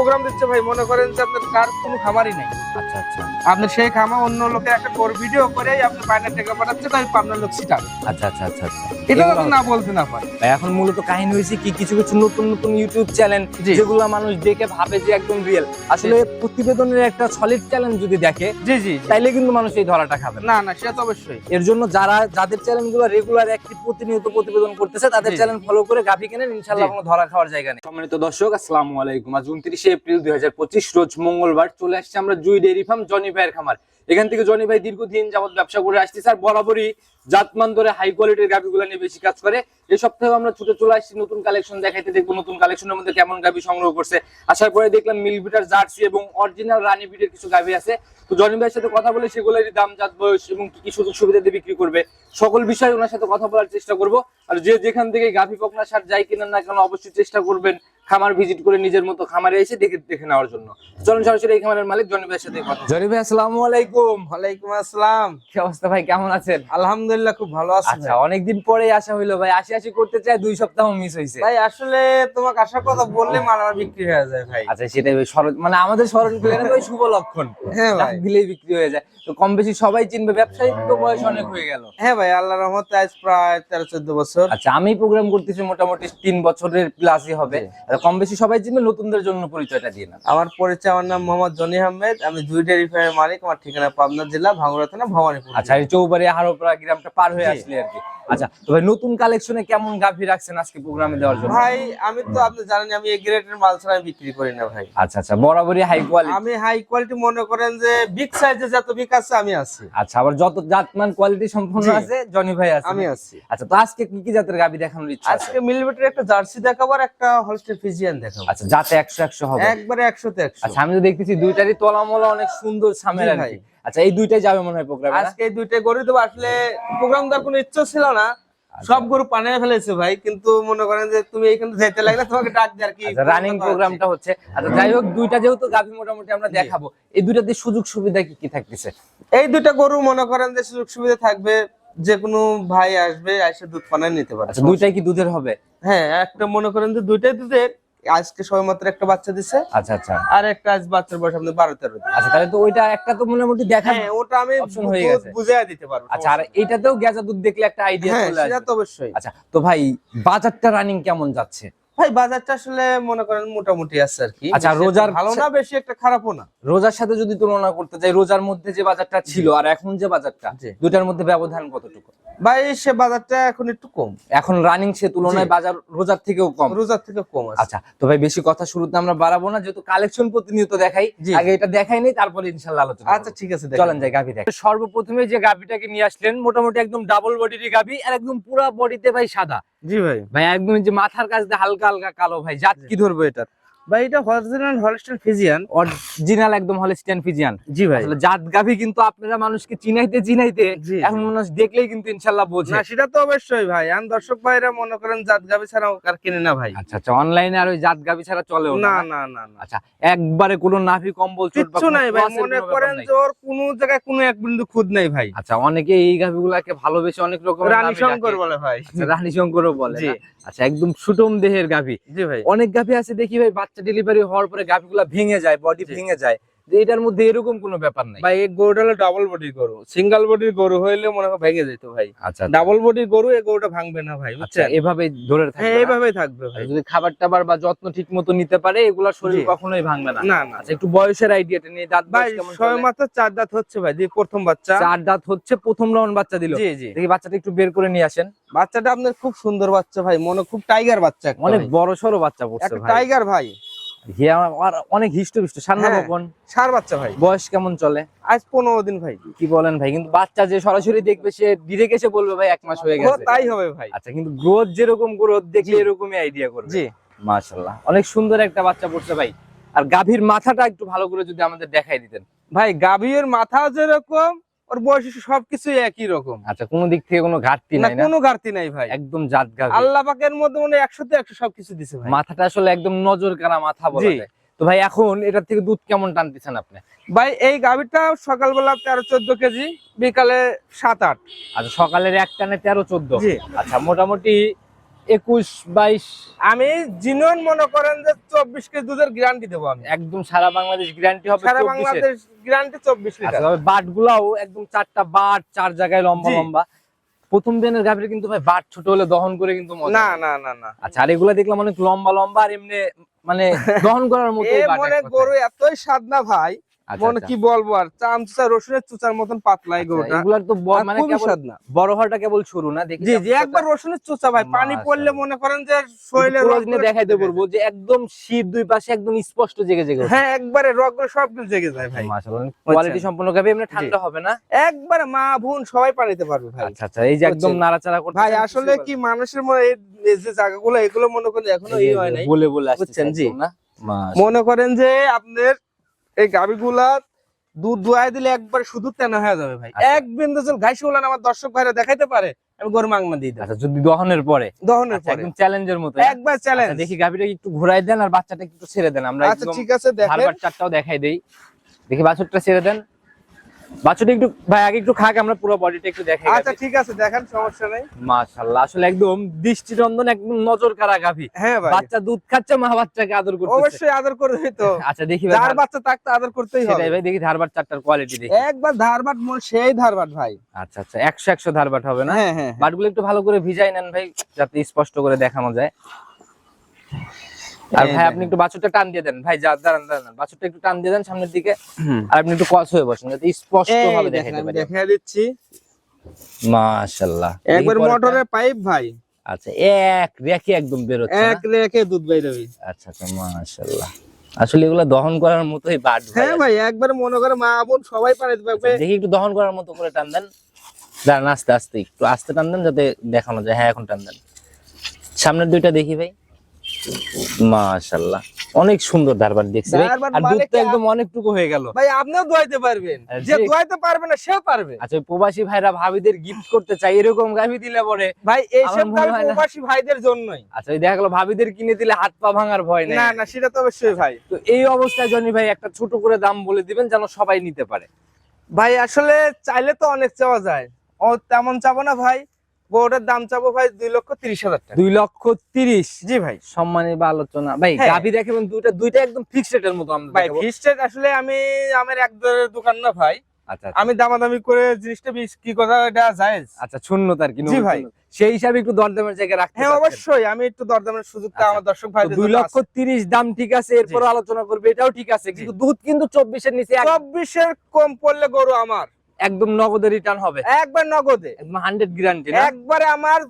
Programme দিচ্ছে ভাই মনে করেন যে আপনার কার কোনো খামারই নেই। আচ্ছা আচ্ছা। আপনি সেই খামা অন্য লোকের একটা কোর ভিডিও করে আপনি বাইরের টাকা পাঠাচ্ছে তাই আপনার লোক সিটাবে আচ্ছা আচ্ছা আচ্ছা আচ্ছা। এটা না বলতে না পারে এখন মূলত কাহিনী হয়েছে কি কিছু কিছু নতুন নতুন ইউটিউব চ্যানেল যেগুলো মানুষ দেখে ভাবে যে একদম রিয়েল আসলে প্রতিবেদনের একটা সলিড চ্যানেল যদি দেখে জি জি। তাইলে কিন্তু মানুষ এই ধরাটা খাবে না। না সেটা তো অবশ্যই। এর জন্য যারা যাদের চ্যানেলগুলো রেগুলার একটি প্রতিনিয়ত প্রতিবেদন করতেছে তাদের চ্যানেল ফলো করে গাভি কেনেন ইনশাল্লাহ কোনো ধরা খাওয়ার জায়গা নেই। সম্মানিত দর্শক আসসালামু আলাইকুম। আজ উনত্রিশে এপ্রিল দুই হাজার পঁচিশ রোজ মঙ্গলবার চলে আসছে আমরা জুই ডেয়ারি ফার্ম জনি ভাইয়ের খামার। এখান থেকে জনি ভাই দীর্ঘদিন যাবত ব্যবসা করে আসছে স্যার বরাবরই জাতমান ধরে হাই কোয়ালিটির গাভিগুলো নিয়ে বেশি কাজ করে। এই সপ্তাহে আমরা ছুটে চলে আসছি নতুন কালেকশন দেখাইতে, দেখব নতুন কালেকশনের মধ্যে কেমন গাভি সংগ্রহ করছে। আসার পরে দেখলাম মিলবিটার জার্সি এবং অরিজিনাল রানী বিটের কিছু গাভি আছে। তো জনি ভাইয়ের সাথে কথা বলে সেগুলোরই দাম, জাত, বয়স এবং কি কি সুযোগ সুবিধা দিয়ে বিক্রি করবে, সকল বিষয়ে ওনার সাথে কথা বলার চেষ্টা করব। আর যে যেখান থেকে গাভি পকনা সার যাই কিনেন না কেন অবশ্যই চেষ্টা করবেন খামার ভিজিট করে নিজের মতো খামারে এসে দেখে দেখে নেওয়ার জন্য। চলুন সরাসরি এই খামারের মালিক জনি ভাইয়ের সাথে কথা জনি ভাই, আসসালামু আলাইকুম। ওয়ালাইকুম আসসালাম। কি অবস্থা ভাই কেমন আছেন? আলহামদুলিল্লাহ খুব ভালো আছি আচ্ছা অনেকদিন পরে আসা হইল ভাই আসি আসি করতে চাই দুই সপ্তাহ মিস হয়েছে ভাই আসলে তোমাকে আসার কথা বললে মাল আমার বিক্রি হয়ে যায় ভাই। আচ্ছা সেটাই ভাই স্মরণ মানে আমাদের স্মরণ না শুভ লক্ষণ। হ্যাঁ ভাই। দিলেই বিক্রি হয়ে যায়। তো কম বেশি সবাই চিনবে তো বয়স অনেক হয়ে গেল। হ্যাঁ ভাই আল্লাহ রহমতে আজ প্রায় তেরো চোদ্দ বছর। আচ্ছা আমি প্রোগ্রাম করতেছি মোটামুটি তিন বছরের প্লাসই হবে। কম বেশি সবাই চিনবে নতুনদের জন্য পরিচয়টা দিয়ে না আমার পরিচয় আমার নাম মোহাম্মদ জনি আহমেদ। আমি দুই ডেয়ারি ফার্মের মালিক আমার ঠিকানা পাবনা জেলা ভাঙ্গুড়া থানা ভবানীপুর আচ্ছা এই চৌবাড়ি হারোপাড়া গ্রামটা পার হয়ে আসলে আর কি। আচ্ছা তো ভাই নতুন কালেকশনে কেমন গাভি রাখছেন আজকে প্রোগ্রামে দেওয়ার জন্য? ভাই আমি তো আপনি জানেন আমি এই গ্রেডের মাল ছাড়া বিক্রি করি না ভাই। আচ্ছা আচ্ছা বরাবরই হাই কোয়ালিটি আমি হাই কোয়ালিটি মনে করেন যে বিগ সাইজে যত বিগ আছে আমি আছি। আচ্ছা আবার যত জাতমান কোয়ালিটি সম্পূর্ণ আছে জনি ভাই আছে। আমি আছি। আচ্ছা তো আজকে কি কি জাতের গাভি দেখানোর ইচ্ছা আছে? আজকে মিলিমিটার একটা জার্সি দেখাবো আর একটা হলস্টের ফিজিয়ান দেখাবো। আচ্ছা যাতে একশো একশো হবে। একবারে একশোতে একশো। আচ্ছা আমি তো দেখতেছি দুইটারই তলামলা অনেক সুন্দর সামের আর। কি। আচ্ছা এই দুইটাই যাবে মনে হয় প্রোগ্রামে আজকে এই দুইটা গরু দেবো। আসলে প্রোগ্রাম দেওয়ার কোনো ইচ্ছা ছিল না। আচ্ছা। সব গরু পানিয়ে ফেলেছে ভাই কিন্তু মনে করেন যে তুমি এখানে যেতে লাগলে তোমাকে ডাক দিয়ে আর কি। আচ্ছা রানিং প্রোগ্রামটা হচ্ছে। আচ্ছা যাই হোক দুইটা যেহেতু গাভি মোটামুটি আমরা দেখাবো এই দুইটাতে সুযোগ সুবিধা কি কি থাকতেছে? এই দুইটা গরু মনে করেন যে সুযোগ সুবিধা থাকবে যে কোনো ভাই আসবে এসে দুধ পানায় নিতে পারে আচ্ছা দুইটাই কি দুধের হবে? হ্যাঁ একটা মনে করেন যে দুইটাই দুধের আজকে সবে মাত্র একটা বাচ্চা দিছে। আচ্ছা আচ্ছা। আর একটা আজ বাচ্চার বয়স আপনি বারো তেরো আচ্ছা তাহলে তো ওইটা একটা তো মোটামুটি দেখা হ্যাঁ ওটা আমি option হয়ে গেছে। বুঝাইয়া দিতে পারব আচ্ছা আর এইটাতেও গেজা দুধ দেখলে একটা আইডিয়া হ্যাঁ চলে সেটা তো অবশ্যই। আচ্ছা তো ভাই বাজারটা রানিং কেমন যাচ্ছে? ভাই বাজারটা আসলে মনে করেন মোটামুটি আছে আর কি। আচ্ছা, রোজার- ভালো না বেশি একটা খারাপও না। রোজার সাথে যদি তুলনা করতে যাই রোজার মধ্যে যে বাজারটা ছিল আর এখন যে বাজারটা। দুটার মধ্যে ব্যবধান কতটুকু? ভাই সে বাজারটা এখন একটু কম। এখন রানিং সে তুলনায় বাজার রোজার থেকেও কম। রোজার থেকে কম আচ্ছা তো ভাই বেশি কথা শুরুতে আমরা বাড়াবো না যেহেতু কালেকশন প্রতিনিয়ত দেখাই। আগে এটা দেখাই নেই তারপরে ইনশাল্লাহ আলোচনা আচ্ছা ঠিক আছে। চলেন যাই গাভি দেখ সর্বপ্রথমে যে গাভিটাকে নিয়ে আসলেন মোটামুটি একদম ডাবল বডির গাভি আর একদম পুরো বডিতে ভাই সাদা। জি ভাই। ভাই একদম যে মাথার কাছ হালকা হালকা কালো ভাই জাত কি ধরবো এটা ভাই এটা অরিজিনাল হলস্টাইন ফিজিয়ান অরিজিনাল একদম ফিজিয়ান জি ভাই। আসলে জাত গাভি কিন্তু আপনারা মানুষকে চিনাইতে চিনাইতে এখন মানুষ দেখলেই কিন্তু ইনশাল্লাহ বোঝে। না সেটা তো অবশ্যই ভাই। আন দর্শক ভাইরা মনে করেন জাত ছাড়া আর কিনে না ভাই। আচ্ছা আচ্ছা অনলাইনে আর ওই জাত গাভি ছাড়া চলেও না। না না না আচ্ছা একবারে কোনো নাভি কম্বল চোট নাই ভাই। মনে করেন যে ওর কোনো জায়গায় কোনো এক বিন্দু খুদ নাই ভাই। আচ্ছা অনেকে এই গাভিগুলাকে ভালোবেসে অনেক রকম রানী শঙ্কর বলে ভাই। রানী শঙ্করও বলে জি। আচ্ছা একদম সুটম দেহের গাভি। জি ভাই। অনেক গাভি আছে দেখি ভাই বাচ্চা ডেলিভারি হওয়ার পরে গাভিগুলা ভেঙে যায় বডি ভেঙে যায়। যে এটার মধ্যে এরকম কোনো ব্যাপার নাই। ভাই এই গরুটা হলো ডাবল বডির গরু। সিঙ্গেল বডির গরু হইলে মনে হয় ভেঙে যেত ভাই। আচ্ছা ডাবল বডির গরু এই গরুটা ভাঙবে না ভাই আচ্ছা বুঝছেন? এভাবে ধরে হ্যাঁ থাকবে না? এইভাবেই থাকবে ভাই। যদি খাবার টাবার বা যত্ন ঠিক মতো নিতে পারে এগুলা শরীর কখনোই ভাঙবে না। না না আচ্ছা একটু বয়সের আইডিয়াটা নিয়ে দাঁত ভাই ছয়? মাত্র চার দাঁত হচ্ছে ভাই দিয়ে প্রথম বাচ্চা। চার দাঁত হচ্ছে প্রথম রাউন্ড বাচ্চা দিল। জি জি। দেখি বাচ্চাটা একটু বের করে নিয়ে আসেন। বাচ্চাটা আপনার খুব সুন্দর বাচ্চা ভাই মনে খুব টাইগার বাচ্চা অনেক বড় সড়ো বাচ্চা পড়ছে ভাই। টাইগার ভাই। হিয়া আর অনেক হিষ্টপিষ্ট। সান্না হ্যাঁ। বকন সার বাচ্চা ভাই। বয়স কেমন চলে? আজ পনেরো দিন ভাই। কি বলেন ভাই কিন্তু বাচ্চা যে সরাসরি দেখবে সে ডিরেক্ট এসে বলবে ভাই এক মাস হয়ে গেছে। তাই হবে ভাই। আচ্ছা কিন্তু গ্রোথ যেরকম গ্রোথ দেখলে এরকমই আইডিয়া করবে। জি। মাশাআল্লাহ অনেক সুন্দর একটা বাচ্চা পড়ছে ভাই। আর গাভীর মাথাটা একটু ভালো করে যদি আমাদের দেখাই দিতেন। ভাই গাভীর মাথা যেরকম ওর বয়স সবকিছু একই রকম। আচ্ছা কোনো দিক থেকে কোনো ঘাটতি নাই না? কোনো ঘাটতি নাই ভাই। একদম জাত আল্লাহ পাকের মধ্যে মানে একশোতে একশো সবকিছু দিছে ভাই। মাথাটা আসলে একদম নজর কাড়া মাথা বলা যায়। তো ভাই এখন এটার থেকে দুধ কেমন টানতেছেন আপনি? ভাই এই গাভীরটা সকালবেলা তেরো চোদ্দ কেজি বিকালে সাত আট। আচ্ছা সকালের এক টানে তেরো চোদ্দ। আচ্ছা মোটামুটি একুশ বাইশ। আমি জিনুন মনে করেন যে চব্বিশ কেজি দুধের গ্যারান্টি দেবো আমি। একদম সারা বাংলাদেশ গ্যারান্টি হবে সারা বাংলাদেশ গ্যারান্টি চব্বিশ আচ্ছা লিটার। বাট গুলাও একদম চারটা বাট চার জায়গায় লম্বা লম্বা। প্রথম দিনের গাভীর কিন্তু ভাই বাট ছোট হলে দহন করে কিন্তু না না না না। আচ্ছা আর এগুলা দেখলাম অনেক লম্বা লম্বা আর এমনি মানে দহন করার মতো মনে গরু এতই স্বাদ না ভাই মনে কি বলব আর? চামচা রসুনের চুচার মতন এগুলার তো মানে স্বাদ না। বড় হওয়াটা কেবল শুরু না? দেখি জি জি একবার রসুনের চুচা ভাই। পানি পড়লে মনে করেন যে শরীরে দিনে দেখাইতে পারব যে একদম শীত দুই পাশে একদম স্পষ্ট জেগে জেগে হ্যাঁ একবারে রগগুলো সবগুলো জেগে যায় ভাই। কোয়ালিটি সম্পূর্ণ গাভী এমনি ঠান্ডা হবে না? একবারে মা বোন সবাই পানিতে পারবে ভাই। আচ্ছা আচ্ছা এই যে একদম নাড়াচাড়া করতে ভাই আসলে কি মানুষের মনে এই এই যে জায়গাগুলো এগুলো মনে করেন এখনও ই হয় নাই। বলে বলে আসছে বুঝছেন, জি। মনে করেন যে আপনার এই গাবিগুলা দুধ দোয়াই দিলে একবার শুধু তেনা হয়ে যাবে ভাই। আচ্ছা। এক বিন্দু জল ঘাসি উলান আমার দর্শক ভাইরা দেখাইতে পারে আমি গরু মাংনা দিয়ে আচ্ছা যদি দহনের পরে? দহনের আচ্ছা, পরে। একদম চ্যালেঞ্জের মতো একবার আচ্ছা, চ্যালেঞ্জ দেখি গাভীটা একটু ঘোরাই দেন আর বাচ্চাটা একটু ছেড়ে দেন। আমরা আচ্ছা ঠিক আছে দেখেন। চারটাও দেখাই দেই। দেখি বাছুরটা ছেড়ে দেন। বাছুরটা একটু ভাই আগে একটু খাক আমরা পুরো বডিটা একটু দেখাই আচ্ছা ঠিক আছে দেখেন সমস্যা নেই। মাশাআল্লাহ আসলে একদম দৃষ্টিনন্দন একদম নজর কারা গাভী। হ্যাঁ ভাই। বাচ্চা দুধ খাচ্ছে মা বাচ্চাকে আদর করতেছে। অবশ্যই আদর করবে তো। আচ্ছা দেখি ভাই ধার- বাচ্চা থাকতে আদর করতেই হবে। সেটাই ভাই দেখি ধারবার চারটার কোয়ালিটি দেখি। একবার ধারবাট মন সেই ধারবাট ভাই। আচ্ছা আচ্ছা একশো একশো ধারবাট হবে না? হ্যাঁ হ্যাঁ বাটগুলো একটু ভালো করে ভিজাই নেন ভাই যাতে স্পষ্ট করে দেখানো যায়। আর ভাই আপনি একটু বাছুরটা টান দিয়ে দেন। ভাই যা দাঁড়ান দাঁড়ান বাছুরটা একটু টান দিয়ে দেন সামনের দিকে। আর আপনি একটু কস হয়ে বসেন যাতে স্পষ্ট ভাবে দেখেন দেখাতে আমি পারি দিচ্ছি। মাশাআল্লাহ। একবার দেখি মোটরের পাইপ ভাই। আচ্ছা এক রেখে একদম বেরোচ্ছে এক না? রেখে দুধ বাইরবি আচ্ছা আচ্ছা মাশাআল্লাহ। আসলে এগুলো দহন করার মতোই বাট ভাই হ্যাঁ ভাই একবার মনে করে মা বোন সবাই পারে পারবে আচ্ছা, দেখি একটু দহন করার মতো করে টান দেন। দাঁড়ান আস্তে আস্তে একটু আস্তে টান দেন যাতে দেখানো যায়। হ্যাঁ এখন টান দেন। সামনের দুইটা দেখি ভাই। মাশাআল্লাহ। অনেক সুন্দর দেখছি আর মানে দুধটা একদম অনেকটুকু হয়ে গেল। ভাই আপনিও দোয়াইতে পারবেন। যে যে- দোয়াইতে পারবে না সেও পারবে। আচ্ছা প্রবাসী ভাইরা ভাবিদের গিফট করতে চাই এরকম গাভি দিলে পরে ভাই হয় না। প্রবাসী ভাইদের জন্যই। আচ্ছা দেখা গেলো ভাবিদের কিনে দিলে হাত পা ভাঙার ভয় নেই। না না সেটা তো অবশ্যই ভাই। তো এই অবস্থায় জনি ভাই একটা ছোট করে দাম বলে দিবেন যেন সবাই নিতে পারে। ভাই আসলে চাইলে তো অনেক চাওয়া যায়। ও তেমন চাবো না ভাই। গরুটার দাম চাবো ভাই দুই লক্ষ তিরিশ হাজার টাকা। দুই লক্ষ তিরিশ। জি ভাই। সম্মানী বা আলোচনা। ভাই হ্যাঁ। গাভি দেখাবেন দুইটা দুইটা একদম ফিক্সড রেটের মতো আমরা ভাই দেখাবো। ফিস্টেড আসলে আমি আমার এক দোকান না ভাই। আচ্ছা আচ্ছা। আমি দামাদামি করে জিনিসটা বিক্রি করা এটা জায়েজ। আচ্ছা শূন্যতার কি জি ভাই। সেই হিসাবে একটু দরদামের জায়গায় রাখতে হ্যাঁ অবশ্যই। আমি একটু দরদামের সুযোগটা আচ্ছা। আমার দর্শক ভাই দুই লক্ষ তিরিশ দাম ঠিক আছে এরপর আলোচনা করবে এটাও ঠিক আছে। কিন্তু দুধ কিন্তু চব্বিশের নিচে চব্বিশের কম পড়লে গরু আমার। একদম নগদে রিটার্ন হবে। একবার নগদে। একদম হান্ড্রেড গ্যারান্টি একবারে আমার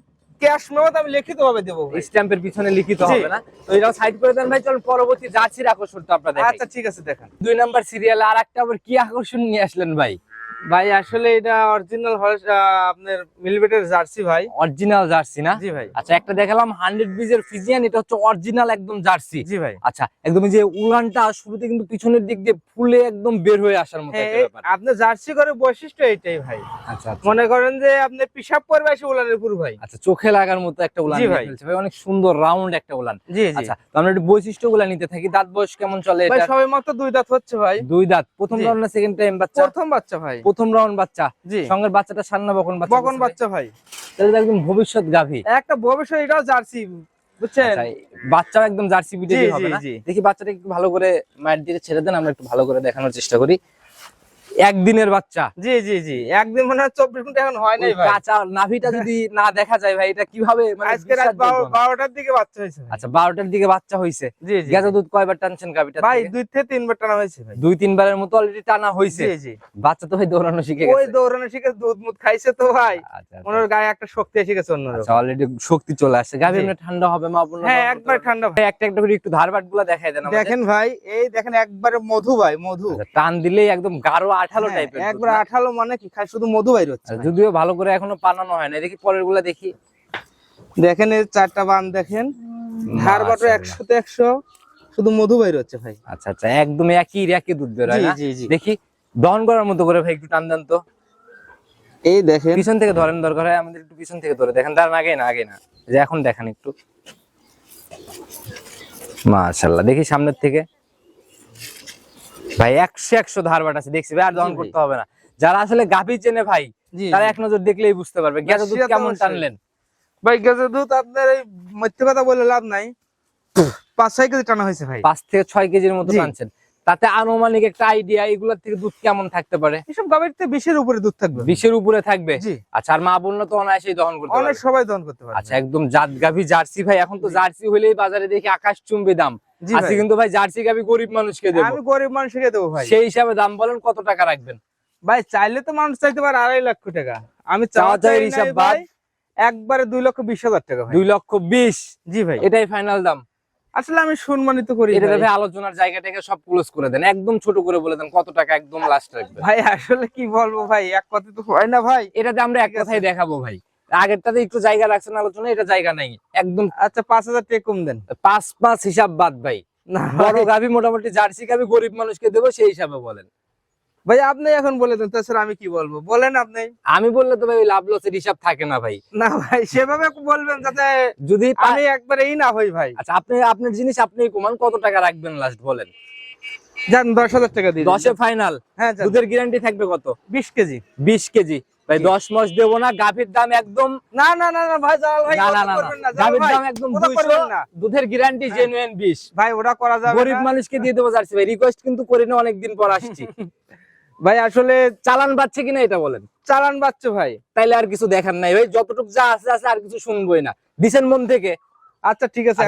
ক্যাশ মেমত আমি লিখিত ভাবে দেবো স্ট্যাম্পের পিছনে লিখিত হবে না? তো এটাও সাইড করে দেন ভাই চলুন পরবর্তী জার্সির আকর্ষণটা আপনাদের আচ্ছা ঠিক আছে দেখেন। দুই নাম্বার সিরিয়াল আর একটা আবার কি আকর্ষণ নিয়ে আসলেন ভাই? ভাই আসলে এটা অরিজিনাল আপনার মিলবেটের জার্সি ভাই। অরিজিনাল জার্সি না? জি ভাই। আচ্ছা একটা দেখালাম হান্ড্রেড বিজের ফিজিয়ান এটা হচ্ছে অরিজিনাল একদম জার্সি জি ভাই। আচ্ছা একদম যে উলানটা শুরুতে কিন্তু পিছনের দিক দিয়ে ফুলে একদম বের হয়ে আসার মতো আপনার জার্সি করে বৈশিষ্ট্য এইটাই ভাই। আচ্ছা আচ্ছা। মনে করেন যে আপনি পিসাব করবে এসে উলানের পুরো ভাই। আচ্ছা চোখে লাগার মতো একটা উলান ভাই। অনেক সুন্দর রাউন্ড একটা উলান। জি জি। আচ্ছা তো আমরা একটু বৈশিষ্ট্যগুলো নিতে থাকি। দাঁত বয়স কেমন চলে ভাই এটা সবাই মাত্র দুই দাঁত হচ্ছে ভাই। দুই দাঁত। প্রথম। রাউন্ড না সেকেন্ড টাইম বাচ্চা? প্রথম বাচ্চা ভাই। প্রথম রাউন্ড বাচ্চা। সঙ্গে সঙ্গের বাচ্চাটা সান্না বকন বাচ্চা বকন বাচ্চা ভাই। তাহলে একদম ভবিষ্যৎ গাভী। একটা ভবিষ্যৎ এটাও জার্সি বুঝছেন? আচ্ছা, একদম জার্সি হবে না? দেখি বাচ্চাটা একটু ভালো করে মায়ের দিকে ছেড়ে দেন আমরা একটু ভালো করে দেখানোর চেষ্টা করি। একদিনের বাচ্চা। জি জি জি। একদিন মনে হয় চব্বিশ ঘণ্টা এখন হয় নাই কাঁচা নাভিটা যদি না দেখা যায় ভাই এটা কীভাবে মানে আজকে রাত। বারোটার দিকে বাচ্চা হয়েছে আচ্ছা বারোটার দিকে বাচ্চা হয়েছে। জি জি গেছে দুধ কয়বার টানছেন গাভিটা ভাই দুই থেকে তিনবার টানা হয়েছে ভাই। দুই তিনবারের মতো অলরেডি টানা হয়েছে। জি জি। বাচ্চা তো ভাই দৌড়ানো শিখে ওই দৌড়ানো শিখে দুধ মুধ খাইছে তো ভাই। আচ্ছা ওনার গায়ে একটা শক্তি এসে গেছে অন্যরকম। আচ্ছা অলরেডি শক্তি চলে আসছে। গাভি। এমনি ঠান্ডা হবে মা বোন হ্যাঁ একবার ঠান্ডা ভাই একটা একটা করে একটু ধারবাটগুলা দেখাই দেন। দেখেন ভাই এই দেখেন একবারে মধু ভাই মধু। আচ্ছা, টান দিলেই একদম গাঢ় আঠালো হ্যাঁ, টাইপের একবার আঠালো মানে কি খাই শুধু মধু বাইর হচ্ছে। যদিও ভালো করে এখনও বানানো হয় না দেখি পরেরগুলা দেখি। দেখেন এই চারটা বান দেখেন ধার বাটো। একশো তে একশো শুধু মধু বাইর হচ্ছে ভাই। আচ্ছা আচ্ছা একদম একই একই দুধ জি জি দেখি দহন করার মতো করে ভাই একটু টান দেন তো। এই দেখেন। পিছন থেকে ধরেন দরকার হয় আমাদের একটু পিছন থেকে ধরে। দেখেন তার আগে না আগে না। যে এখন দেখান একটু। মাশাল্লাহ দেখি সামনের থেকে। ভাই একশো একশো ধার বাট আছে দেখছি ভাই আর দহন করতে হবে না। যারা আসলে গাভী চেনে ভাই তারা এক নজর দেখলেই বুঝতে পারবে গেছে দুধ কেমন টানলেন? ভাই গ্যাসের দুধ আপনার এই মিথ্যে কথা বলে লাভ নাই। পাঁচ ছয় কেজি টানা হয়েছে ভাই। পাঁচ থেকে ছয় কেজির মতো টানছেন। তাতে আনুমানিক একটা আইডিয়া এগুলোর থেকে দুধ কেমন থাকতে পারে? এসব গাভীর থেকে বিশের উপরে দুধ থাকবে। বিশের উপরে থাকবে? আচ্ছা আর মা বলল তো অনায়াসেই দহন করতে অনেক সবাই দহন করতে পারে আচ্ছা একদম জাত গাভি জার্সি ভাই এখন তো জার্সি হলেই বাজারে দেখি আকাশ চুম্বি দাম। আজকে কিন্তু ভাই জার্সি গাভি গরিব মানুষকে দেবো। আমি গরিব মানুষকে দেবো ভাই। সেই হিসাবে দাম বলেন কত টাকা রাখবেন? ভাই চাইলে তো মানুষ চাইতে পারে আড়াই লক্ষ টাকা। আমি চাওয়া চাই হিসাব হিসাব ভাই একবারে দুই লক্ষ বিশ হাজার টাকা ভাই। দুই লক্ষ বিশ। জি ভাই। এটাই ফাইনাল দাম। আসলে আমি সম্মানিত করি এটা ভাই। আলোচনার জায়গাটাকে সব ক্লোজ করে দেন। একদম ছোট করে বলে দেন কত টাকা একদম লাস্ট রাখবেন। ভাই আসলে কি বলব ভাই এক কথা তো হয় না ভাই। এটাতে আমরা এক কথাই দেখাবো ভাই। আগেরটাতে একটু জায়গা রাখছেন আলোচনা এটা জায়গা নাই। একদম আচ্ছা পাঁচ হাজার টাকা কম দেন। পাঁচ পাঁচ হিসাব বাদ ভাই। না বড় গাভি মোটামুটি জার্সি গাভি গরিব মানুষকে দেবো সেই হিসাবে বলেন। ভাই আপনি এখন বলে দেন তাছাড়া আমি কি বলব বলেন আপনি আমি বললে তো ভাই লাভ লসের হিসাব থাকে না ভাই না ভাই সেভাবে বলবেন যাতে যদি আমি একবারে এই না হই ভাই আচ্ছা আপনি আপনার জিনিস আপনি কমান কত টাকা রাখবেন লাস্ট বলেন যান দশ হাজার টাকা দিন। দশে ফাইনাল হ্যাঁ। দুধের গ্যারান্টি থাকবে কত বিশ কেজি বিশ কেজি ভাই। দশ মাস দেবো না গাভীর দাম একদম না না না না ভাই জালাল ভাই না না না গাভীর দাম একদম ওটা দুইশো করবেন না। দুধের গ্যারান্টি। জেনুইন বিশ ভাই ওটা করা যাবে গরিব। মানুষকে দিয়ে দেবো জার্সি ভাই রিকোয়েস্ট কিন্তু করে না অনেকদিন পর আসছি ভাই আসলে চালান পাচ্ছে কিনা এটা বলেন। চালান বাচ্চা ভাই তাইলে আর কিছু দেখার নাই। ভাই যতটুকু যা আছে আছে আর কিছু শুনবোই না। দিছেন মন থেকে? আচ্ছা ঠিক আছে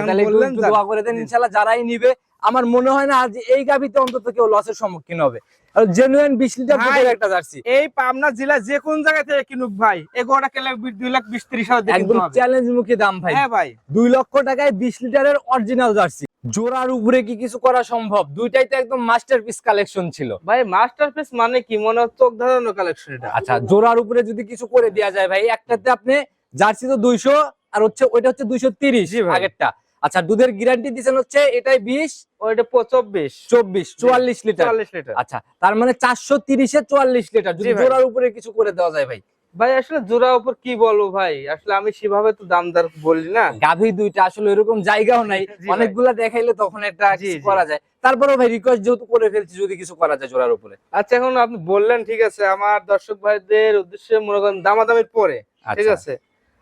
দোয়া করে দেন। ইনশাল্লাহ যারাই নিবে। আমার মনে হয় না আজ এই গাভিতে অন্তত কেউ লসের সম্মুখীন হবে। আর জেনুইন লিটার দুধের একটা জার্সি। এই পাবনা জেলা যে কোন জায়গা থেকে কিনুক ভাই এগারোটা কেলে দুই লাখ বিশ ত্রিশ হাজার দিয়ে একদম চ্যালেঞ্জ মুখী দাম ভাই। হ্যাঁ ভাই। দুই লক্ষ টাকায় বিশ লিটারের অরিজিনাল জার্সি। জোড়ার উপরে কি কিছু করা সম্ভব? দুইটাই তো একদম মাস্টারপিস কালেকশন ছিল। ভাই মাস্টারপিস মানে কি? মনে হচ্ছে ধাঁধানো কালেকশন এটা। আচ্ছা জোড়ার উপরে যদি কিছু করে দেওয়া যায় ভাই একটাতে আপনি জার্সি তো দুইশো আর হচ্ছে ওইটা হচ্ছে দুইশো তিরিশ জি ভাই। আগেরটা। আচ্ছা দুধের গ্যারান্টি দিচ্ছেন হচ্ছে এটাই বিশ ওইটা চব্বিশ। চব্বিশ চুয়াল্লিশ লিটার। লিটার। আচ্ছা তার মানে চারশো তিরিশে চুয়াল্লিশ লিটার। যদি। জোড়ার উপরে কিছু করে দেওয়া যায় ভাই ভাই আসলে জোড়া উপর কি বলব ভাই? আসলে আমি সেভাবে তো দাম দর বলি না। গাভী দুইটা আসলে এরকম জায়গাও নাই। অনেকগুলা দেখাইলে তখন একটা। করা যায়। তারপরেও ভাই রিকোয়েস্ট যেহেতু করে ফেলছি যদি কিছু করা যায় জোড়ার উপরে। আচ্ছা এখন আপনি বললেন ঠিক আছে আমার দর্শক ভাইদের উদ্দেশ্যে মনে করেন দামাদামির পরে ঠিক আচ্ছা। আছে?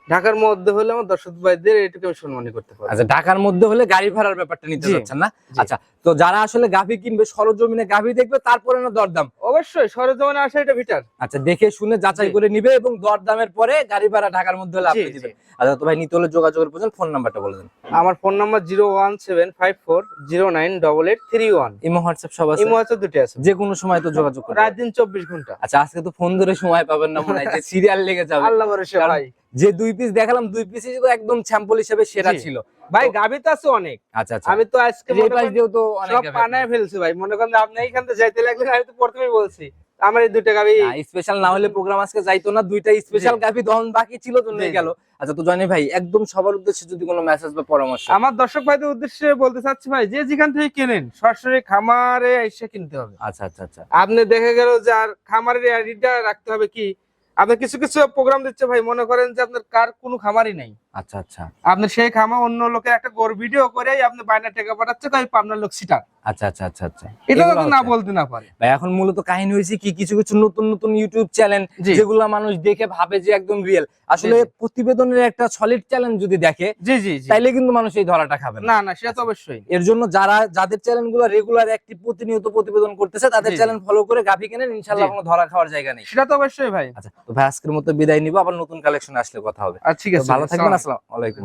ঢাকার মধ্যে হলে আমার দর্শক ভাইদের এটুকু আমি সম্মানী করতে পারি আচ্ছা ঢাকার মধ্যে হলে গাড়ি ভাড়ার ব্যাপারটা নিতে জি, যাচ্ছেন না? আচ্ছা তো যারা আসলে গাভী কিনবে সরজমিনে গাভী দেখবে তারপরে না দরদাম? অবশ্যই সরজমানে আসে এটা ভিটার আচ্ছা দেখে শুনে যাচাই করে নিবে এবং দরদামের পরে গাড়ি ভাড়া ঢাকার মধ্যে হলে আপনি জি, দিবেন। আচ্ছা তো ভাই নিতে হলে যোগাযোগের প্রয়োজন ফোন নাম্বারটা বলে দেন। আমার phone number zero one seven five four zero nine double eight three one. Imo WhatsApp সব আছে? ইমো আছে দুটি আছে। যে কোনো সময় তো যোগাযোগ করতে রাত দিন চব্বিশ ঘণ্টা। আচ্ছা আজকে তো ফোন ধরে সময় পাবেন না মনে হয় যে সিরিয়াল লেগে যাবে। আল্লাহ ভরসা ভাই। যে দুই পিস দেখালাম দুই পিসই একদম স্যাম্পল হিসেবে সেরা ছিল। ভাই গাভি তো আছে অনেক। আচ্ছা আচ্ছা। আমি তো আজকে তো অনেক সব পানায় ফেলছি ভাই। মনে করেন আপনি এইখান থেকে যাইতে লাগলেন আমি তো প্রথমেই বলছি আমার এই দুইটা গাভি স্পেশাল না হলে প্রোগ্রাম আজকে যাইতো না দুইটা স্পেশাল জি। গাভি দহন বাকি ছিল জন্য জি, জি। গেল। আচ্ছা তো জানি ভাই একদম সবার উদ্দেশ্যে যদি কোনো মেসেজ বা পরামর্শ। আমার দর্শক ভাইদের উদ্দেশ্যে বলতে চাচ্ছি ভাই যে যেখান থেকে কেনেন সরাসরি খামারে এসে কিনতে হবে। আচ্ছা আচ্ছা আচ্ছা। আপনি দেখে গেল যে আর খামারের আইডিটা রাখতে হবে কি? আপনি কিছু কিছু প্রোগ্রাম দিচ্ছে ভাই মনে করেন যে আপনার কার কোনো খামারই নাই। আচ্ছা আচ্ছা। আপনি সেই খামা অন্য লোকের একটা গোর ভিডিও করে আপনি বাইনা টাকা পাঠাচ্ছে কই আপনার লোক সিটার আচ্ছা আচ্ছা আচ্ছা আচ্ছা। এটা তো না বলতে না পারে। ভাই এখন মূলত কাহিনী হয়েছে কি কিছু কিছু নতুন নতুন ইউটিউব চ্যানেল যেগুলো মানুষ দেখে ভাবে যে একদম রিয়েল আসলে। প্রতিবেদনের একটা সলিড চ্যানেল যদি দেখে জি জি তাইলে কিন্তু মানুষ এই ধরাটা খাবে না। না সেটা তো অবশ্যই। এর জন্য যারা যাদের চ্যানেলগুলো রেগুলার একটি প্রতিনিয়ত প্রতিবেদন করতেছে তাদের। চ্যানেল ফলো করে গাভি কেনেন ইনশাল্লাহ জি। কোনো ধরা খাওয়ার জায়গা নেই। সেটা তো অবশ্যই ভাই। আচ্ছা তো ভাই আজকের মতো বিদায় নিব আবার নতুন কালেকশন আসলে কথা হবে। আর ঠিক আছে ভালো থাকবেন আসসালামু আলাইকুম।